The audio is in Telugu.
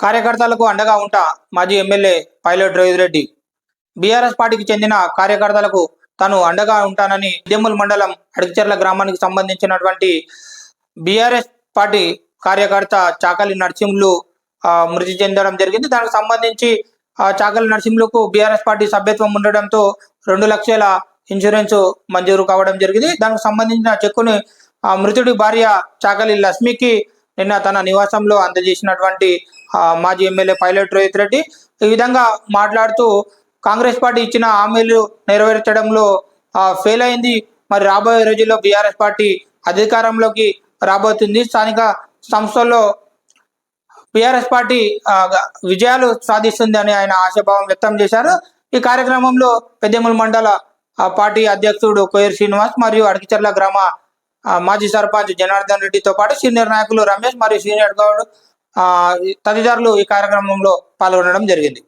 కార్యకర్తలకు అండగా ఉంటా మాజీ ఎమ్మెల్యే పైలట్ రెడ్డి. బీఆర్ఎస్ పార్టీకి చెందిన కార్యకర్తలకు తాను అండగా ఉంటానని ఇద్దెముల్ మండలం అడిగిచెర్ల గ్రామానికి సంబంధించినటువంటి బీఆర్ఎస్ పార్టీ కార్యకర్త చాకలి నరసింహులు మృతి చెందడం జరిగింది. దానికి సంబంధించి ఆ, చాకలి నరసింహులకు బీఆర్ఎస్ పార్టీ సభ్యత్వం ఉండడంతో రెండు లక్షల ఇన్సూరెన్స్ మంజూరు కావడం జరిగింది. దానికి సంబంధించిన చెక్కుని మృతుడి భార్య చాకలి లక్ష్మికి నిన్న తన నివాసంలో అందజేసినటువంటి మాజీ ఎమ్మెల్యే పైలట్ రోహిత్ రెడ్డి ఈ విధంగా మాట్లాడుతూ కాంగ్రెస్ పార్టీ ఇచ్చిన హామీలు నెరవేర్చడంలో ఫెయిల్ అయింది. మరి రాబోయే రోజుల్లో బీఆర్ఎస్ పార్టీ అధికారంలోకి రాబోతుంది. స్థానిక సంస్థల్లో బీఆర్ఎస్ పార్టీ విజయాలు సాధిస్తుంది అని ఆయన ఆశాభావం వ్యక్తం చేశారు. ఈ కార్యక్రమంలో పెద్దెముల మండల పార్టీ అధ్యక్షుడు కోయర్ శ్రీనివాస్ మరియు అడకిచర్ల గ్రామ మాజీ సర్పంచ్ జనార్దన్ రెడ్డితో పాటు సీనియర్ నాయకులు రమేష్ మరియు సీనియర్ గౌడ్ తదితరులు ఈ కార్యక్రమంలో పాల్గొనడం జరిగింది.